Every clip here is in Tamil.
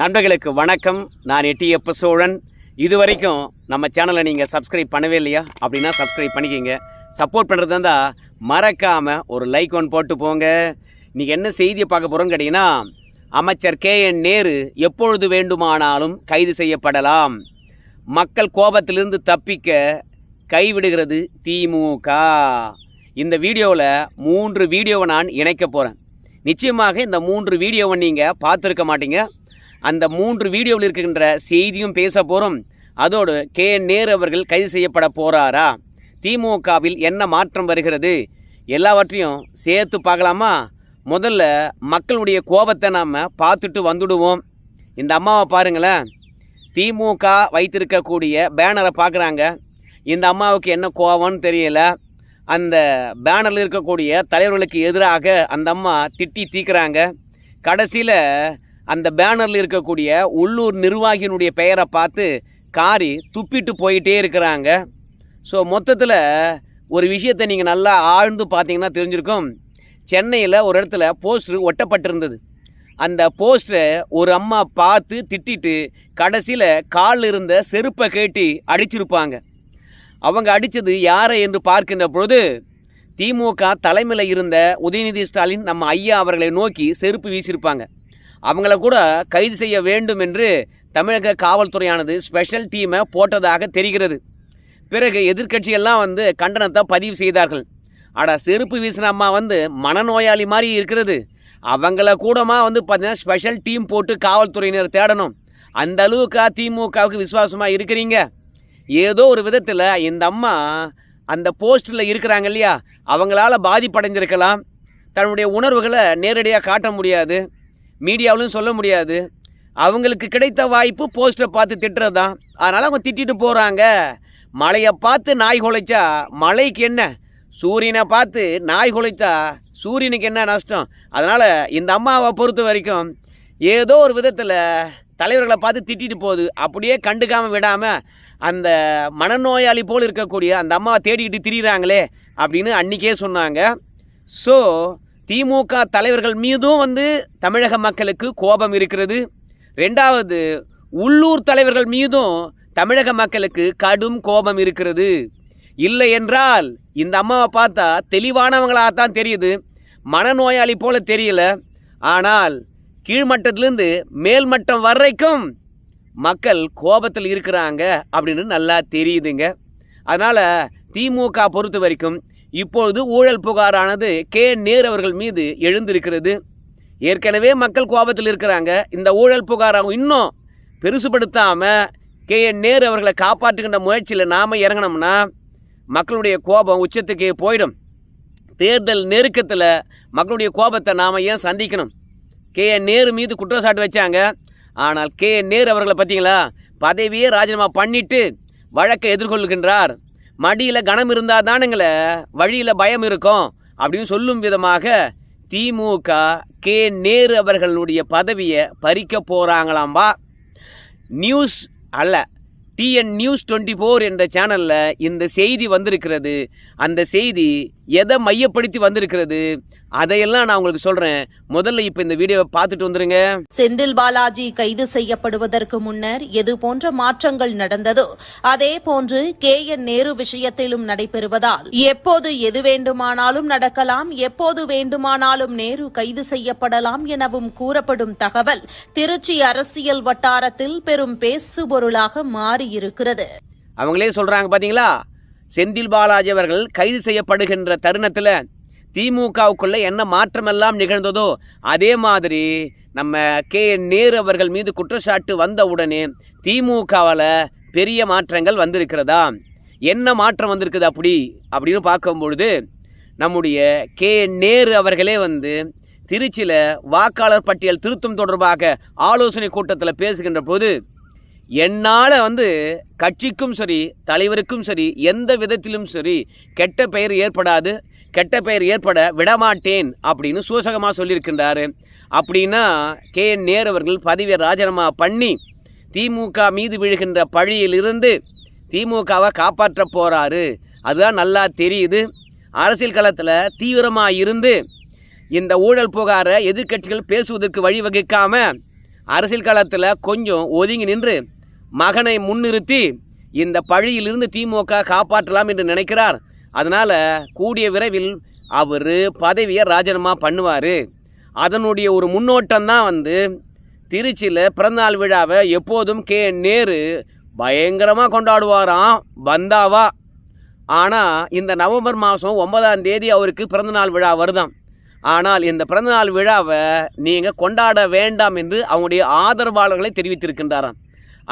நண்பர்களுக்கு வணக்கம். நான் எட்டியப்ப சோழன். இது வரைக்கும் நம்ம சேனலை நீங்கள் சப்ஸ்கிரைப் பண்ணவே இல்லையா? அப்படின்னா சப்ஸ்கிரைப் பண்ணிக்கிங்க. சப்போர்ட் பண்ணுறது இருந்தால் மறக்காமல் ஒரு லைக் ஒன் போட்டு போங்க. இன்றைக்கி என்ன செய்தியை பார்க்க போகிறோன்னு கேட்டிங்கன்னா அமைச்சர் கே என் நேரு எப்பொழுது வேண்டுமானாலும் கைது செய்யப்படலாம். மக்கள் கோபத்திலிருந்து தப்பிக்க கைவிடுகிறது திமுக இந்த வீடியோவில் மூன்று வீடியோவை நான் இணைக்க போகிறேன் நிச்சயமாக இந்த மூன்று வீடியோவை நீங்கள் பார்த்துருக்க மாட்டீங்க. அந்த மூன்று வீடியோவில் இருக்கின்ற செய்தியும் பேச போகிறோம் அதோடு கே நேரு அவர்கள் கைது செய்யப்பட போகிறாரா திமுகவில் என்ன மாற்றம் வருகிறது? எல்லாவற்றையும் சேர்த்து பார்க்கலாமா? முதல்ல மக்களுடைய கோபத்தை நாம் பார்த்துட்டு வந்துடுவோம். இந்த அம்மாவை பாருங்களேன். திமுக வைத்திருக்கக்கூடிய பேனரை பார்க்குறாங்க. இந்த அம்மாவுக்கு என்ன கோபம்னு தெரியல. அந்த பேனரில் இருக்கக்கூடிய தலைவர்களுக்கு எதிராக அந்த அம்மா திட்டி தீக்குறாங்க. கடைசியில் அந்த பேனரில் இருக்கக்கூடிய உள்ளூர் நிர்வாகியினுடைய பெயரை பார்த்து காரி துப்பிட்டு போயிட்டே இருக்கிறாங்க. ஸோ மொத்தத்தில் ஒரு விஷயத்தை நீங்கள் நல்லா ஆழ்ந்து பார்த்தீங்கன்னா தெரிஞ்சிருக்கும். சென்னையில் ஒரு இடத்துல போஸ்டர் ஒட்டப்பட்டிருந்தது. அந்த போஸ்டரை ஒரு அம்மா பார்த்து திட்டிட்டு கடைசியில் காலில் இருந்த செருப்பை கேட்டி அடிச்சிருப்பாங்க. அவங்க அடித்தது யாரை என்று பார்க்கின்ற பொழுது திமுக தலைமையில் இருந்த உதயநிதி ஸ்டாலின் நம்ம ஐயா அவர்களை நோக்கி செருப்பு வீசியிருப்பாங்க. அவங்கள கூட கைது செய்ய வேண்டும் என்று தமிழக காவல்துறையானது ஸ்பெஷல் டீமை போட்டதாக தெரிகிறது. பிறகு எதிர்கட்சிகள்லாம் வந்து கண்டனத்தை பதிவு செய்தார்கள். அட செருப்பு வீசினம்மா வந்து மனநோயாளி மாதிரி இருக்கிறது. அவங்கள கூடமா வந்து பார்த்தீங்கன்னா ஸ்பெஷல் டீம் போட்டு காவல்துறையினர் தேடணும். அந்த அளவுக்கா திமுகவுக்கு விசுவாசமாக இருக்கிறீங்க. ஏதோ ஒரு விதத்தில் இந்த அம்மா அந்த போஸ்ட்டில் இருக்கிறாங்க இல்லையா? அவங்களால பாதிப்படைஞ்சிருக்கலாம் தன்னுடைய உணர்வுகளை நேரடியாக காட்ட முடியாது. மீடியாவிலும் சொல்ல முடியாது. அவங்களுக்கு கிடைத்த வாய்ப்பு போஸ்டரை பார்த்து திட்டுறது? தான் அதனால் அவங்க திட்டிட்டு போகிறாங்க மழையை பார்த்து நாய் குலைச்சா மழைக்கு என்ன? சூரியனை பார்த்து நாய் குலைச்சா சூரியனுக்கு என்ன நஷ்டம்? அதனால் இந்த அம்மாவை பொறுத்த வரைக்கும் ஏதோ ஒரு விதத்தில் தலைவர்களை பார்த்து திட்டிட்டு போகுது. அப்படியே கண்டுக்காமல் விடாமல் அந்த மனநோயாளி போல் இருக்கக்கூடிய அந்த அம்மாவை தேடிக்கிட்டு திரியிறாங்களே அப்படின்னு அன்றைக்கே சொன்னாங்க. ஸோ திமுக தலைவர்கள் மீதும் வந்து தமிழக மக்களுக்கு கோபம் இருக்கிறது. ரெண்டாவது உள்ளூர் தலைவர்கள் மீதும் தமிழக மக்களுக்கு கடும் கோபம் இருக்கிறது. இல்லை என்றால் இந்த அம்மாவை பார்த்தா தெளிவானவங்களாக தான் தெரியுது. மனநோயாளி போல தெரியல. ஆனால் கீழ்மட்டத்திலேருந்து மேல்மட்டம் வரைக்கும் மக்கள் கோபத்தில் இருக்கிறாங்க அப்படின்னு நல்லா தெரியுதுங்க. அதனால் திமுக பொறுத்த வரைக்கும் இப்பொழுது ஊழல் புகாரானது கே நேர் அவர்கள் மீது எழுந்திருக்கிறது. ஏற்கனவே மக்கள் கோபத்தில் இருக்கிறாங்க. இந்த ஊழல் புகாரை இன்னும் பெருசுபடுத்தாமல் கே என் நேரு அவர்களை காப்பாற்றுகின்ற முயற்சியில் நாம் இறங்கினோம்னா மக்களுடைய கோபம் உச்சத்துக்கு போயிடும். தேர்தல் நெருக்கத்தில் மக்களுடைய கோபத்தை நாம் ஏன் சந்திக்கணும்? கே என் நேரு மீது குற்றச்சாட்டு வச்சாங்க. ஆனால் கே என் நேரு அவர்களை பார்த்தீங்களா? பதவியே ராஜினாமா பண்ணிட்டு வழக்கை எதிர்கொள்கின்றார். மடியில் கனம் இருந்தால் தானுங்களே வழியில் பயம் இருக்கும். அப்படின்னு சொல்லும் விதமாக திமுக கே. நேரு அவர்களுடைய பதவியை பறிக்க போகிறாங்களாம்பா நியூஸ் அல்ல டிஎன் நியூஸ் டுவெண்ட்டி ஃபோர் என்ற சேனலில் இந்த செய்தி வந்திருக்கிறது. அந்த செய்தி எதை மையப்படுத்தி வந்திருக்கிறது? அதையெல்லாம் நான் உங்களுக்கு சொல்கிறேன் முதல்ல இப்போ இந்த வீடியோவை பார்த்துட்டு வந்துருங்க. செந்தில் பாலாஜி கைது செய்யப்படுவதற்கு முன்னர் எது போன்ற மாற்றங்கள் நடந்ததோ அதே போன்று கே என் நேரு விஷயத்திலும் நடைபெறுவதால் எப்போது எது வேண்டுமானாலும் நடக்கலாம் எப்போது வேண்டுமானாலும் நேரு கைது செய்யப்படலாம் எனவும் கூறப்படும் தகவல் திருச்சி அரசியல் வட்டாரத்தில் பெரும் பேசுபொருளாக மாறியிருக்கிறது. அவங்களே சொல்கிறாங்க பார்த்தீங்களா செந்தில் பாலாஜி அவர்கள் கைது செய்யப்படுகின்ற தருணத்தில் திமுகவுக்குள்ள என்ன மாற்றமெல்லாம் நிகழ்ந்ததோ அதே மாதிரி நம்ம கே நேரு அவர்கள் மீது குற்றச்சாட்டு வந்த உடனே திமுகவில் பெரிய மாற்றங்கள் வந்திருக்கிறதா? என்ன மாற்றம் வந்திருக்குது அப்படி? அப்படின்னு பார்க்கும்பொழுது நம்முடைய கே நேரு அவர்களே வந்து திருச்சியில் வாக்காளர் பட்டியல் திருத்தம் தொடர்பாக ஆலோசனை கூட்டத்தில் பேசுகின்ற போது என்னால் வந்து கட்சிக்கும் சரி தலைவருக்கும் சரி எந்த விதத்திலும் சரி கெட்ட பெயர் ஏற்படாது கெட்ட பெயர் ஏற்பட விடமாட்டேன் அப்படின்னு சூசகமாக சொல்லியிருக்கின்றாரு. அப்படின்னா கே. என். நேரு அவர்கள் பதவியை ராஜினாமா பண்ணி திமுக மீது விழுகின்ற பழியிலிருந்து திமுகவை காப்பாற்ற போகிறாரு அதுதான் நல்லா தெரியுது. அரசியல் களத்தில் தீவிரமாக இருந்து இந்த ஊழல் புகாரை எதிர்க்கட்சிகள் பேசுவதற்கு வழிவகுக்காமல் அரசியல் காலத்தில் கொஞ்சம் ஒதுங்கி நின்று மகனை முன்னிறுத்தி இந்த பழியிலிருந்து திமுக காப்பாற்றலாம் என்று நினைக்கிறார். அதனால் கூடிய விரைவில் அவர் பதவியை ராஜினாமா பண்ணுவார். அதனுடைய ஒரு முன்னோட்டம் தான் வந்து திருச்சியில் பிறந்தநாள் விழாவை எப்போதும் கே நேரு பயங்கரமாக கொண்டாடுவாராம் வந்தாவா. ஆனால் இந்த நவம்பர் மாதம் ஒன்பதாம் தேதி அவருக்கு பிறந்தநாள் விழா வருதாம். ஆனால் இந்த பிறந்தநாள் விழாவை நீங்கள் கொண்டாட வேண்டாம் என்று அவங்களுடைய ஆதரவாளர்களை தெரிவித்திருக்கின்றாராம்.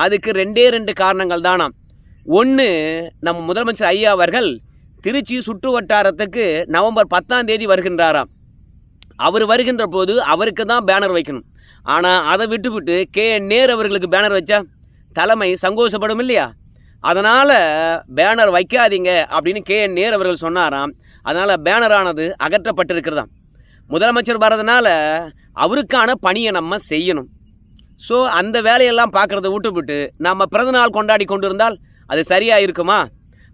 அதுக்கு ரெண்டே ரெண்டு காரணங்கள் தானாம். ஒன்று நம்ம முதலமைச்சர் ஐயா அவர்கள் திருச்சி சுற்று வட்டாரத்துக்கு நவம்பர் பத்தாம் தேதி வருகின்றாராம். அவர் வருகின்ற போது அவருக்கு தான் பேனர் வைக்கணும். ஆனால் அதை விட்டுவிட்டு கே. நேர் அவர்களுக்கு பேனர் வச்சா தலைமை சங்கோஷப்படும் இல்லையா? அதனால் பேனர் வைக்காதீங்க அப்படின்னு கே. நேர் அவர்கள் சொன்னாராம். அதனால் பேனரானது அகற்றப்பட்டிருக்கிறதாம். முதலமைச்சர் வர்றதுனால அவருக்கான பணியை நம்ம செய்யணும். ஸோ அந்த வேலையெல்லாம் பார்க்குறத விட்டுவிட்டு நம்ம பிறந்தநாள் கொண்டாடி கொண்டு இருந்தால் அது சரியாக இருக்குமா?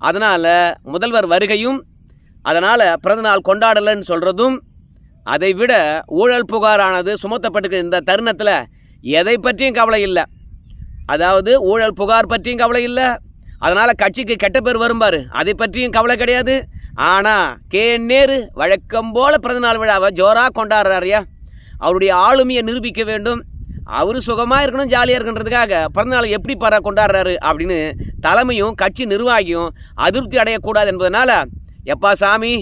அதனால் முதல்வர் வருகையும் அதனால் பிறந்தநாள் கொண்டாடலைன்னு சொல்கிறதும் அதை விட ஊழல் புகாரானது சுமத்தப்பட்டிருக்கிற இந்த தருணத்தில் எதை பற்றியும் கவலை இல்லை. அதாவது ஊழல் புகார் பற்றியும் கவலை இல்லை. அதனால் கட்சிக்கு கெட்ட பேர் வரும்பார் அதை பற்றியும் கவலை கிடையாது. ஆனால் கே. நேரு வழக்கம் போல் பிறந்தநாள் விழாவை ஜோராக கொண்டாடுறாருயா அவருடைய ஆளுமையை நிரூபிக்க வேண்டும். அவர் சுகமாக இருக்கணும் ஜாலியாக இருக்குன்றதுக்காக பிறந்தநாள் எப்படி பற கொண்டாடுறாரு அப்படின்னு தலைமையும் கட்சி நிர்வாகியும் அதிருப்தி அடையக்கூடாது என்பதனால் எப்பா சாமி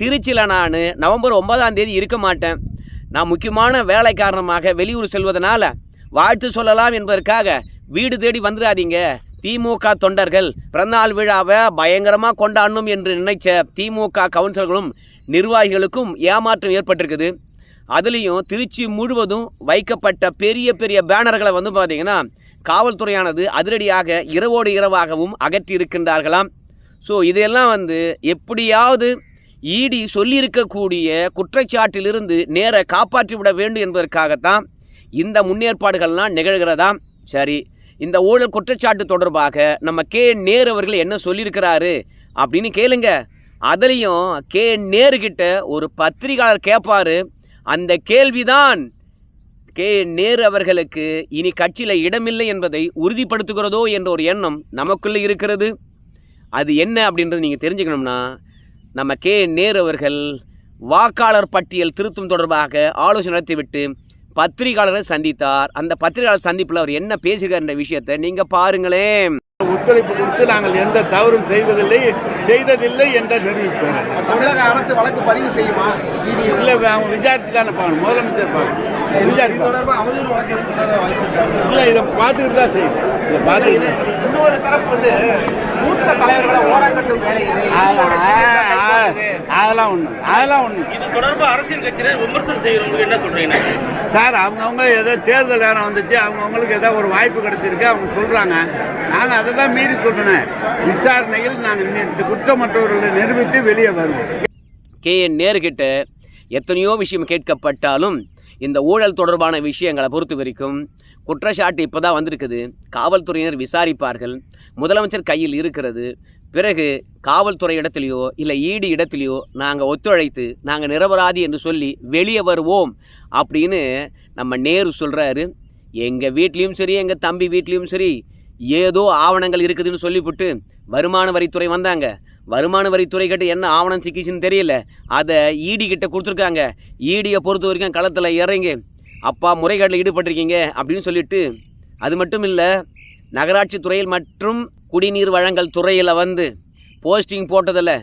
திருச்சியில் நான் நவம்பர் ஒன்பதாம் தேதி இருக்க மாட்டேன். நான் முக்கியமான வேலை காரணமாக வெளியூர் செல்வதனால் வாழ்த்து சொல்லலாம் என்பதற்காக வீடு தேடி வந்துடாதீங்க. திமுக தொண்டர்கள் பிறந்தநாள் விழாவை பயங்கரமாக கொண்டாடணும் என்று நினைச்ச திமுக கவுன்சிலர்களும் நிர்வாகிகளுக்கும் ஏமாற்றம் ஏற்பட்டிருக்குது. அதுலேயும் திருச்சி முழுவதும் வைக்கப்பட்ட பெரிய பெரிய பேனர்களை வந்து பார்த்தீங்கன்னா காவல்துறையானது அதிரடியாக இரவோடு இரவாகவும் அகற்றி இருக்கின்றார்களாம் ஸோ இதையெல்லாம் வந்து எப்படியாவது ஈடி சொல்லியிருக்கக்கூடிய குற்றச்சாட்டிலிருந்து நேர காப்பாற்றி விட வேண்டும் என்பதற்காகத்தான் இந்த முன்னேற்பாடுகள்லாம் நிகழ்கிறதாம் சரி இந்த ஊழல் குற்றச்சாட்டு தொடர்பாக நம்ம கே நேரு அவர்கள் என்ன சொல்லியிருக்கிறாரு அப்படின்னு கேளுங்க. அதுலேயும் கே நேருக்கிட்ட ஒரு பத்திரிகையாளர் கேட்பார் அந்த கேள்விதான் கே நேரு அவர்களுக்கு இனி கட்சியில் இடமில்லை என்பதை உறுதிப்படுத்துகிறதோ என்ற ஒரு எண்ணம் நமக்குள்ளே இருக்கிறது. அது என்ன அப்படின்றது நீங்கள் தெரிஞ்சுக்கணும்னா நம்ம கே நேரு அவர்கள் வாக்காளர் பட்டியல் திருத்தம் தொடர்பாக ஆலோசனை நடத்திவிட்டு பத்திரிகையாளரை சந்தித்தார். அந்த பத்திரிகையாளர் சந்திப்பில் அவர் என்ன பேசுகிறார் என்ற விஷயத்தை நீங்கள் பாருங்களேன். ஒத்துழைப்பு கொடுத்து நாங்கள் எந்த தவறும் செய்வதில்லை செய்ததில்லை என்ற தெரிவிப்போம் தமிழக அரசு வழக்கு பதிவு செய்யுமா? இல்லை அவங்க விசாரிச்சு தானே பார்க்கணும் முதலமைச்சர் பார்க்கணும் இருக்கா? இல்லை இதை பார்த்துக்கிட்டு தான் செய்யும். இதை இது பார்த்துக்கிட்டு இன்னொரு தரப்பு வந்து மூத்த தலைவர்களை ஓரங்கட்டும் வேலை இது இடியோட திட்டத்தை கைக்கோர்க்குது. அதெல்லாம் ஒன்று அதெல்லாம் ஒன்று இது தொடர்பா அரசியல் கட்சியினர் விமர்சனம் செய்யறவங்களுக்கு என்ன சொல்றீங்க? சார் அவங்கவுங்க ஏதோ தேர்தல் நேரம் வந்துச்சு. அவங்கவுங்களுக்கு ஏதோ ஒரு வாய்ப்பு கிடைச்சிருக்கு. அவங்க சொல்கிறாங்க நாங்கள் அதை தான் மீறி சொல்றேன். விசாரணையில் நாங்கள் இந்த குற்றமற்றவர்களை நிரூபித்து வெளியே வருவோம். கே. என். நேருக்கிட்ட எத்தனையோ விஷயம் கேட்கப்பட்டாலும் இந்த ஊழல் தொடர்பான விஷயங்களை பொறுத்த வரைக்கும் குற்றச்சாட்டு இப்போ தான் வந்திருக்குது. காவல்துறையினர் விசாரிப்பார்கள். முதலமைச்சர் கையில் இருக்கிறது. பிறகு காவல்துறை இடத்துலையோ இல்லை ஈடு இடத்துலையோ நாங்கள் ஒத்துழைத்து நாங்கள் நிரபராதி என்று சொல்லி வெளியே வருவோம் அப்படின்னு நம்ம நேரு சொல்கிறாரு எங்கள் வீட்லேயும் சரி எங்கள் தம்பி வீட்லேயும் சரி ஏதோ ஆவணங்கள் இருக்குதுன்னு சொல்லிவிட்டு வருமான வரித்துறை வந்தாங்க. வருமான வரித்துறை கிட்ட என்ன ஆவணம் சிக்கிச்சுன்னு தெரியல. அதை ஈடி கிட்ட கொடுத்துருக்காங்க. ஈடியை பொறுத்த வரைக்கும் களத்தில் இறங்கி அப்பா முறைகேட்டில் ஈடுபட்டிருக்கீங்க அப்படின்னு சொல்லிட்டு அது மட்டும் இல்லை நகராட்சி துறையில் மற்றும் குடிநீர் வழங்கல் துறையில் வந்து போஸ்டிங் போட்டதில்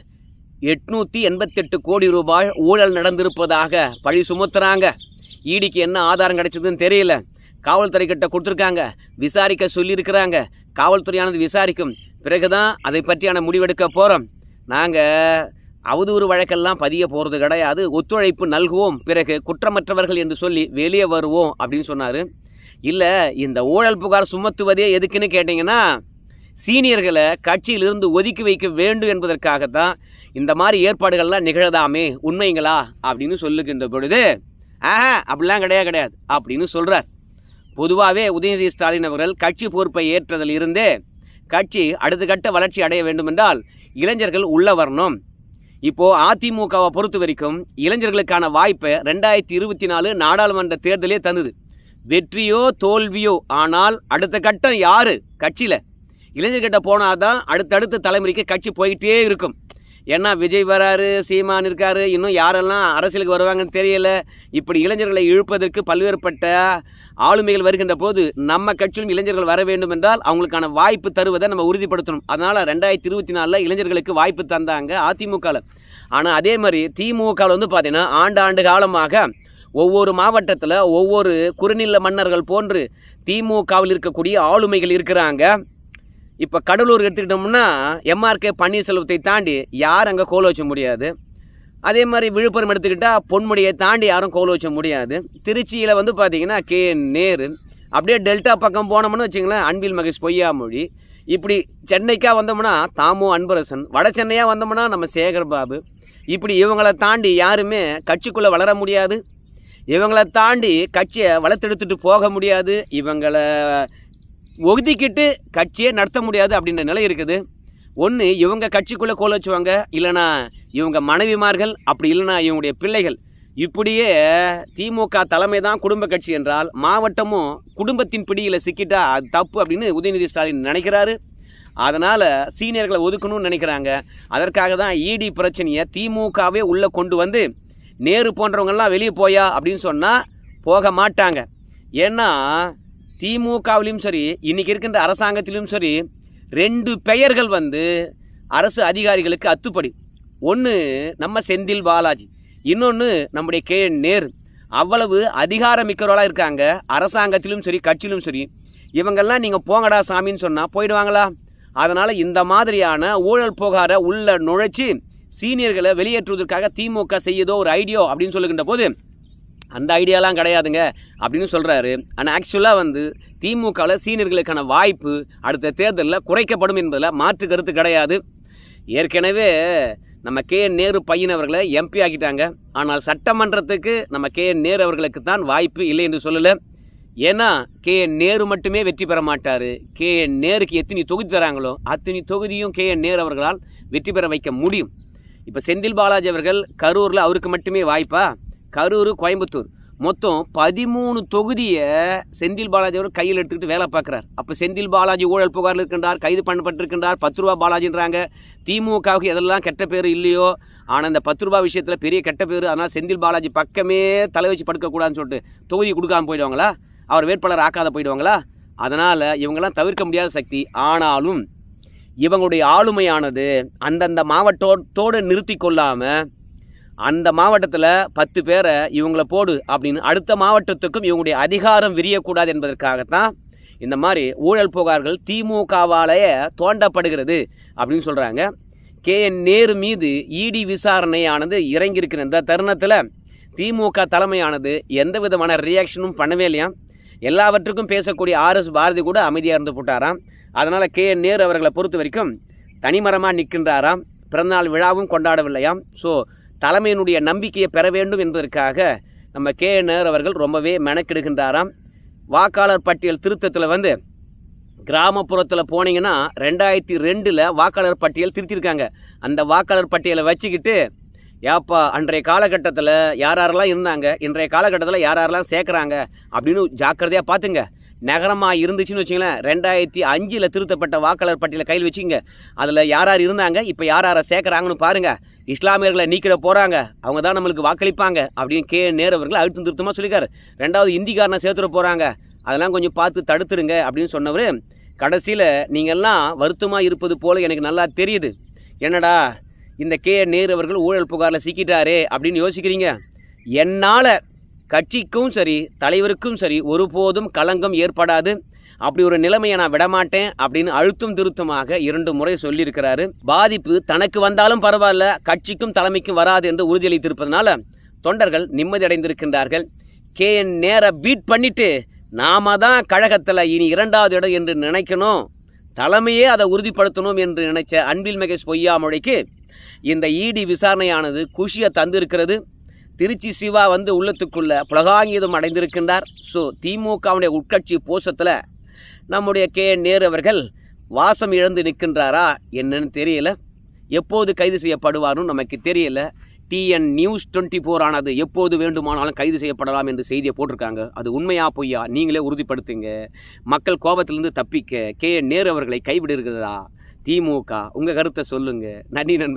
எட்நூற்றி எண்பத்தெட்டு கோடி ரூபாய் ஊழல் நடந்திருப்பதாக பழி சுமத்துறாங்க. ஈடிக்கு என்ன ஆதாரம் கிடைச்சதுன்னு தெரியல. காவல்துறை கிட்ட கொடுத்துருக்காங்க. விசாரிக்க சொல்லியிருக்கிறாங்க. காவல்துறையானது விசாரிக்கும். பிறகுதான் அதை பற்றியான முடிவெடுக்க போகிறோம் நாங்கள் அவதூறு வழக்கெல்லாம் பதிய போகிறது கிடையாது. ஒத்துழைப்பு நல்குவோம். பிறகு குற்றமற்றவர்கள் என்று சொல்லி வெளியே வருவோம் அப்படின்னு சொன்னார். இல்லை இந்த ஊழல் புகார் சுமத்துவதே எதுக்குன்னு கேட்டிங்கன்னா சீனியர்களை கட்சியிலிருந்து ஒதுக்கி வைக்க வேண்டும் என்பதற்காகத்தான் இந்த மாதிரி ஏற்பாடுகள்லாம் நிகழதாமே உண்மைங்களா? அப்படின்னு சொல்லுகின்ற பொழுது ஆஹா அப்படிலாம் கிடையாது கிடையாது அப்படின்னு சொல்கிறார் பொதுவாகவே உதயநிதி ஸ்டாலின் அவர்கள் கட்சி பொறுப்பை ஏற்றதில் இருந்தே கட்சி அடுத்த கட்ட வளர்ச்சி அடைய வேண்டுமென்றால் இளைஞர்கள் உள்ளே வரணும். இப்போது அதிமுகவை பொறுத்த வரைக்கும் இளைஞர்களுக்கான வாய்ப்பை ரெண்டாயிரத்தி இருபத்தி நாலு நாடாளுமன்ற தேர்தலே தந்தது. வெற்றியோ தோல்வியோ ஆனால் அடுத்த கட்டம் யார்? கட்சியில். இளைஞர்கிட்ட போனால் தான் அடுத்தடுத்த தலைமுறைக்கு கட்சி போயிட்டே இருக்கும். ஏன்னா விஜய் வராரு சீமான் இருக்காரு இன்னும் யாரெல்லாம் அரசியலுக்கு வருவாங்கன்னு தெரியல. இப்படி இளைஞர்களை இழுப்பதற்கு பல்வேறுபட்ட ஆளுமைகள் வருகின்ற போது நம்ம கட்சியிலும் இளைஞர்கள் வர வேண்டும் என்றால் அவங்களுக்கான வாய்ப்பு தருவதை நம்ம உறுதிப்படுத்தணும். அதனால் ரெண்டாயிரத்தி இருபத்தி நாலில் இளைஞர்களுக்கு வாய்ப்பு தந்தாங்க அதிமுகவில் ஆனால் அதே மாதிரி திமுகவில் வந்து பார்த்தீங்கன்னா ஆண்டாண்டு காலமாக ஒவ்வொரு மாவட்டத்தில் ஒவ்வொரு குறுநில மன்னர்கள் போன்று திமுகவில் இருக்கக்கூடிய ஆளுமைகள் இருக்கிறாங்க. இப்போ கடலூர் எடுத்துக்கிட்டோம்னா எம்ஆர்கே பன்னீர்செல்வத்தை தாண்டி யார் அங்கே கோல் வச்ச முடியாது. அதே மாதிரி விழுப்புரம் எடுத்துக்கிட்டால் பொன்முடியை தாண்டி யாரும் கோல் வச்ச முடியாது. திருச்சியில் வந்து பார்த்திங்கன்னா கே நேரு. அப்படியே டெல்டா பக்கம் போனோம்னு வச்சுங்களேன் அன்பில் மகேஷ் பொய்யாமொழி. இப்படி சென்னைக்காக வந்தோம்னா தாமு அன்பரசன். வட சென்னையாக வந்தோம்னா நம்ம சேகர் பாபு. இப்படி இவங்களை தாண்டி யாருமே கட்சிக்குள்ளே வளர முடியாது. இவங்களை தாண்டி கட்சியை வளர்த்தெடுத்துட்டு போக முடியாது. இவங்களை ஒதுக்கிட்டு கட்சியே நடத்த முடியாது அப்படின்ற நிலை இருக்குது. ஒன்று இவங்க கட்சிக்குள்ளே கோல வச்சுவாங்க இல்லைனா இவங்க மனைவிமார்கள் அப்படி இல்லைனா இவங்களுடைய பிள்ளைகள். இப்படியே திமுக தலைமை தான் குடும்ப கட்சி என்றால் மாவட்டமும் குடும்பத்தின் பிடியில் சிக்கிட்டா அது தப்பு அப்படின்னு உதயநிதி ஸ்டாலின் நினைக்கிறாரு. அதனால் சீனியர்களை ஒதுக்கணும்னு நினைக்கிறாங்க. அதற்காக தான் இடி பிரச்சனையை திமுகவே உள்ளே கொண்டு வந்து நேரு போன்றவங்கெல்லாம் வெளியே போயா அப்படின்னு சொன்னால் போக மாட்டாங்க. ஏன்னா திமுகவிலையும் சரி இன்றைக்கி இருக்கின்ற அரசாங்கத்திலும் சரி ரெண்டு பெயர்கள் வந்து அரசு அதிகாரிகளுக்கு அத்துப்படி. ஒன்று நம்ம செந்தில் பாலாஜி இன்னொன்று நம்முடைய கே நேரு. அவ்வளவு அதிகாரமிக்கவர்களாக இருக்காங்க. அரசாங்கத்திலும் சரி கட்சியிலும் சரி இவங்கெல்லாம் நீங்கள் போங்கடா சாமின்னு சொன்னால் போயிடுவாங்களா? அதனால் இந்த மாதிரியான ஊழல் புகாரை உள்ள நுழைச்சி சீனியர்களை வெளியேற்றுவதற்காக திமுக செய்யுதோ ஒரு ஐடியோ அப்படின்னு சொல்லுகின்ற போது அந்த ஐடியாலாம் கிடையாதுங்க அப்படின்னு சொல்கிறாரு ஆனால் ஆக்சுவலாக வந்து திமுகவில் சீனியர்களுக்கான வாய்ப்பு அடுத்த தேர்தலில் குறைக்கப்படும் என்பதில் மாற்று கருத்து கிடையாது. ஏற்கனவே நம்ம கே என் நேரு பையன் அவர்களை எம்பி ஆக்கிட்டாங்க. ஆனால் சட்டமன்றத்துக்கு நம்ம கே என் நேரு அவர்களுக்கு தான் வாய்ப்பு இல்லை என்று சொல்லலை. ஏன்னா கே என் நேரு மட்டுமே வெற்றி பெற மாட்டார். கே என் நேருக்கு எத்தனை தொகுதி தராங்களோ அத்தனை தொகுதியும் கே என் நேரு அவர்களால் வெற்றி பெற வைக்க முடியும். இப்போ செந்தில் பாலாஜி அவர்கள் கரூரில் அவருக்கு மட்டுமே வாய்ப்பா? கரூர் கோயம்புத்தூர். மொத்தம் பதிமூணு தொகுதியை செந்தில் பாலாஜி அவர் கையில் எடுத்துக்கிட்டு வேலை பார்க்குறார். அப்போ செந்தில் பாலாஜி ஊழல் புகாரில் இருக்கின்றார் கைது பண்ணப்பட்டிருக்கின்றார் பத்து ரூபா பாலாஜின்றாங்க. திமுகவுக்கு எதெல்லாம் கெட்ட பேர் இல்லையோ ஆனால் இந்த பத்து ரூபா விஷயத்தில் பெரிய கெட்ட பேர் அதனால் செந்தில் பாலாஜி பக்கமே தலை வச்சு படுக்கக்கூடாதுன்னு சொல்லிட்டு தொகுதி கொடுக்காம போயிடுவாங்களா? அவர் வேட்பாளர் ஆக்காத போயிடுவாங்களா? அதனால் இவங்கெல்லாம் தவிர்க்க முடியாத சக்தி. ஆனாலும் இவங்களுடைய ஆளுமையானது அந்தந்த மாவட்டத்தோடு நிறுத்தி கொள்ளாமல் அந்த மாவட்டத்தில் பத்து பேரை இவங்கள போடு அப்படின்னு அடுத்த மாவட்டத்துக்கும் இவங்களுடைய அதிகாரம் விரியக்கூடாது என்பதற்காகத்தான் இந்த மாதிரி ஊழல் புகார்கள் திமுகவாலேயே தோண்டப்படுகிறது அப்படின்னு சொல்கிறாங்க கே என் நேரு மீது இடி விசாரணையானது இறங்கியிருக்கிற இந்த தருணத்தில் திமுக தலைமையானது எந்த விதமான ரியாக்ஷனும் பண்ணவே இல்லையா? எல்லாவற்றுக்கும் பேசக்கூடிய ஆர்எஸ் பாரதி கூட அமைதியாக இருந்து போட்டாராம். அதனால் கே என் நேரு அவர்களை பொறுத்த வரைக்கும் தனிமரமாக நிற்கின்றாராம் பிறந்தநாள் விழாவும் கொண்டாடவில்லையாம். ஸோ தலைமையினுடைய நம்பிக்கையை பெற வேண்டும் என்பதற்காக நம்ம கே. என். அவர்கள் ரொம்பவே மெனக்கெடுகின்றாராம். வாக்காளர் பட்டியல் திருத்தத்தில் வந்து கிராமப்புறத்தில் போனீங்கன்னா ரெண்டாயிரத்தி ரெண்டில் வாக்காளர் பட்டியல் திருத்திருக்காங்க. அந்த வாக்காளர் பட்டியலை வச்சுக்கிட்டு ஏப்பா அன்றைய காலகட்டத்தில் யார் யாரெல்லாம் இருந்தாங்க இன்றைய காலகட்டத்தில் யார் யாரெல்லாம் சேர்க்குறாங்க அப்படின்னு ஜாக்கிரதையாக பார்த்துங்க. நகரமாக இருந்துச்சுன்னு வச்சுங்களேன் ரெண்டாயிரத்தி அஞ்சில் திருத்தப்பட்ட வாக்காளர் பட்டியலை கையில் வச்சுங்க அதில் யார் யார் இருந்தாங்க இப்போ யார் யாரை சேர்க்குறாங்கன்னு பாருங்கள் இஸ்லாமியர்களை நீக்கிட போகிறாங்க அவங்க தான் நம்மளுக்கு வாக்களிப்பாங்க அப்படின்னு கே. நேரு அவர்கள் அழுத்தம் திருத்தமாக சொல்லியிருக்காரு. ரெண்டாவது இந்திக்காரனை சேர்த்துட போகிறாங்க அதெல்லாம் கொஞ்சம் பார்த்து தடுத்துருங்க அப்படின்னு சொன்னவர் கடைசியில் நீங்கள்லாம் வருத்தமாக இருப்பது போல் எனக்கு நல்லா தெரியுது. என்னடா இந்த கே. நேரு அவர்கள் ஊழல் புகாரில் சிக்கிட்டாரே அப்படின்னு யோசிக்கிறீங்க. என்னால் கட்சிக்கும் சரி தலைவருக்கும் சரி ஒருபோதும் களங்கம் ஏற்படாது. அப்படி ஒரு நிலைமையை நான் விடமாட்டேன் அப்படின்னு அழுத்தம் திருத்தமாக இரண்டு முறை சொல்லியிருக்கிறாரு. பாதிப்பு தனக்கு வந்தாலும் பரவாயில்ல கட்சிக்கும் தலைமைக்கும் வராது என்று உறுதியளித்திருப்பதனால தொண்டர்கள் நிம்மதி அடைந்திருக்கின்றார்கள் கே. என். நேர பீட் பண்ணிட்டு நாம தான் கழகத்தில் இனி இரண்டாவது இடம் என்று நினைக்கணும். தலைமையே அதை உறுதிப்படுத்தணும் என்று நினைச்ச அன்பில் மகேஷ் பொய்யாமொழிக்கு இந்த இடி விசாரணையானது குஷியை தந்திருக்கிறது. திருச்சி சிவா வந்து உள்ளத்துக்குள்ள புலகாங்கீதம் அடைந்திருக்கின்றார். ஸோ திமுகவுடைய உட்கட்சி போஷத்தில் நம்முடைய கே நேரு அவர்கள் வாசம் இழந்து நிற்கின்றாரா என்னன்னு தெரியல. எப்போது கைது செய்யப்படுவாரும் நமக்கு தெரியல. டிஎன் நியூஸ் டுவெண்ட்டி ஃபோர் ஆனது எப்போது வேண்டுமானாலும் கைது செய்யப்படலாம் என்று செய்தியை போட்டிருக்காங்க. அது உண்மையா பொய்யா நீங்களே உறுதிப்படுத்துங்க. மக்கள் கோபத்திலிருந்து தப்பிக்க கே என் நேரு அவர்களை கைவிடுகிறதா? திமுக உங்கள் கருத்தை சொல்லுங்கள் நன்றி நன்றி.